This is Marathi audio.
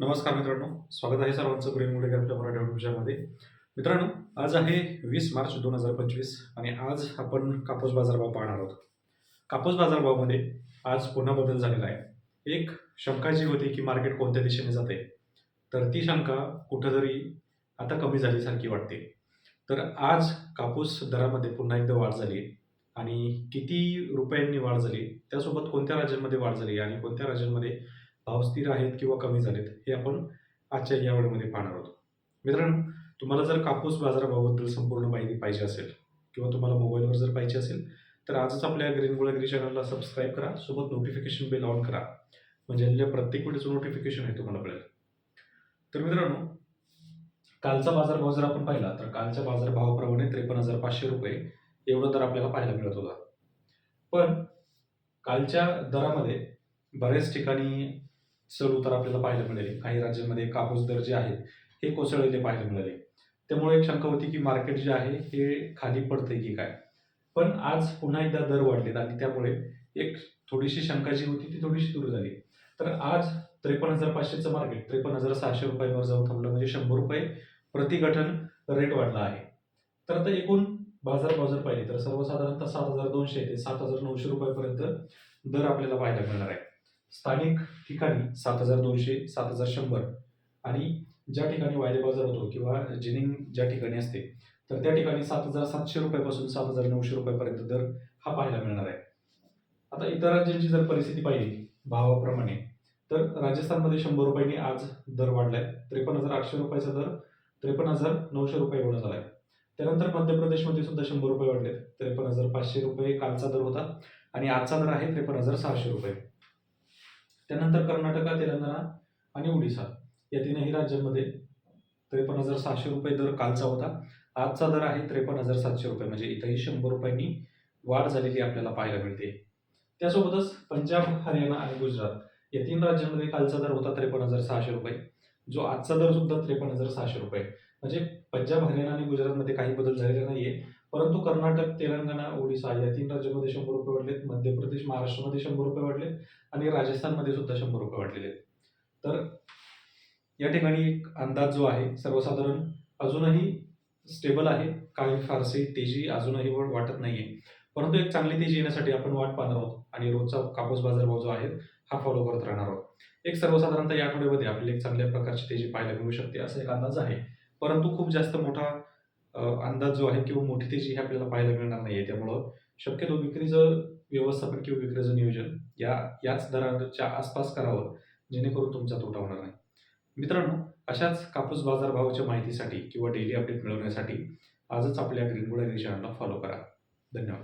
नमस्कार मित्रांनो स्वागत आहे सर्वांचं ग्रीन मुळे आपल्या मराठी विषयामध्ये मित्रांनो आज आहे वीस मार्च दोन हजार पंचवीस आणि आज आपण कापूस बाजारभाव पाहणार आहोत. कापूस बाजारभावामध्ये आज पुन्हा बदल झालेला आहे. एक शंका जी होती की मार्केट कोणत्या दिशेने जाते तर ती शंका कुठंतरी आता कमी झाल्यासारखी वाटते. तर आज कापूस दरामध्ये पुन्हा एकदा वाढ झाली आणि किती रुपयांनी वाढ झाली त्यासोबत कोणत्या राज्यांमध्ये वाढ झाली आणि कोणत्या राज्यांमध्ये भाव स्थिर आहेत किंवा कमी झालेत हे आपण आजच्या या वेळेमध्ये पाहणार आहोत. मित्रांनो तुम्हाला जर कापूस बाजाराबाबत संपूर्ण माहिती पाहिजे असेल किंवा तुम्हाला मोबाईलवर जर पाहिजे असेल तर आजच आपल्या ग्रीन गुळगिरी चॅनलला सबस्क्राईब करा सोबत नोटिफिकेशन बेल ऑन करा म्हणजे प्रत्येक वेळेचं नोटिफिकेशन आहे तुम्हाला मिळेल. तर मित्रांनो कालचा बाजारभाव जर आपण पाहिला तर कालच्या बाजारभावाप्रमाणे त्रेपन्न हजार पाचशे रुपये एवढा दर आपल्याला पाहायला मिळत होता. पण कालच्या दरामध्ये बऱ्याच ठिकाणी चढ उतार आपल्याला पाहायला मिळाले. काही राज्यांमध्ये कापूस दर जे आहेत हे कोसळलेले पाहायला मिळाले. त्यामुळे एक शंका होती की मार्केट जे आहे हे खाली पडतंय की काय? पण आज पुन्हा एकदा दर वाढलेत आणि त्यामुळे एक थोडीशी शंका जी होती ती थोडीशी दूर झाली. तर आज त्रेपन्न हजार पाचशेचं मार्केट त्रेपन्न हजार सहाशे रुपयावर जाऊन थांबलं म्हणजे शंभर रुपये प्रतिगठन रेट वाढला आहे. तर आता एकूण बाजार बाजार पाहिले तर सर्वसाधारणतः सात हजार दोनशे ते सात हजार नऊशे रुपयापर्यंत दर आपल्याला पाहायला मिळणार आहे. स्थानिक ठिकाणी सात हजार दोनशे सात हजार शंभर आणि ज्या ठिकाणी वायदे बाजार होतो किंवा जिनिंग ज्या ठिकाणी असते तर त्या ठिकाणी सात हजार सातशे रुपयापासून सात हजार नऊशे रुपयापर्यंत दर हा पाहायला मिळणार आहे. आता इतर राज्यांची जर परिस्थिती पाहिली भावाप्रमाणे तर राजस्थानमध्ये शंभर रुपयांनी आज दर वाढलाय त्रेपन्न हजार आठशे रुपयाचा दर त्रेपन्न हजार नऊशे रुपये एवढा झालाय. त्यानंतर मध्य प्रदेशमध्ये सुद्धा शंभर रुपये वाढले त्रेपन्न हजार पाचशे रुपये कालचा दर होता आणि आजचा दर आहे त्रेपन्न हजार सहाशे रुपये. त्यानंतर कर्नाटका तेलंगणा आणि ओडिसा या तीनही राज्यांमध्ये त्रेपन्न हजार सहाशे रुपये दर कालचा होता. आजचा दर आहे त्रेपन्न हजार सातशे रुपये म्हणजे इथंही शंभर रुपयांनी वाढ झालेली आपल्याला पाहायला मिळते. त्यासोबतच पंजाब हरियाणा आणि गुजरात या तीन राज्यांमध्ये कालचा दर होता त्रेपन्न हजार सहाशे रुपये. जो आजचा दर सुद्धा त्रेपन्न हजार सहाशे रुपये. म्हणजे पंजाब हरियाणा आणि गुजरातमध्ये काही बदल झालेला नाहीये. परंतु कर्नाटक तेलंगणा ओडिसा या तीन राज्यांमध्ये शंभर रुपये वाढलेत. मध्य प्रदेश महाराष्ट्रामध्ये शंभर रुपये वाढलेत आणि राजस्थानमध्ये सुद्धा शंभर रुपये वाढलेले आहेत. तर या ठिकाणी एक अंदाज जो आहे सर्वसाधारण अजूनही स्टेबल आहे. काही फारसे तेजी अजूनही वाटत वाटत आहे परंतु एक चांगली तेजी येण्यासाठी आपण वाट पाहणार आहोत आणि रोजचा कापूस बाजारभाव जो आहे हा फॉलो करत राहणार आहोत. एक सर्वसाधारणतः या आठवड्यामध्ये आपल्याला एक चांगल्या प्रकारची तेजी पाहायला मिळू शकते असा एक अंदाज आहे. परंतु खूप जास्त मोठा अंदाज जो आहे किंवा मोठी तेजी ही आपल्याला पाहायला मिळणार नाहीये. त्यामुळं शक्यतो विक्रीचं व्यवस्थापन किंवा विक्रीचं नियोजन या याच दराच्या आसपास करावं जेणेकरून तुमचा तोटा होणार नाही. मित्रांनो अशाच कापूस बाजारभावाच्या माहितीसाठी किंवा डेली अपडेट मिळवण्यासाठी आजच आपल्या ग्रीनबोर्ड चॅनलला फॉलो करा. धन्यवाद.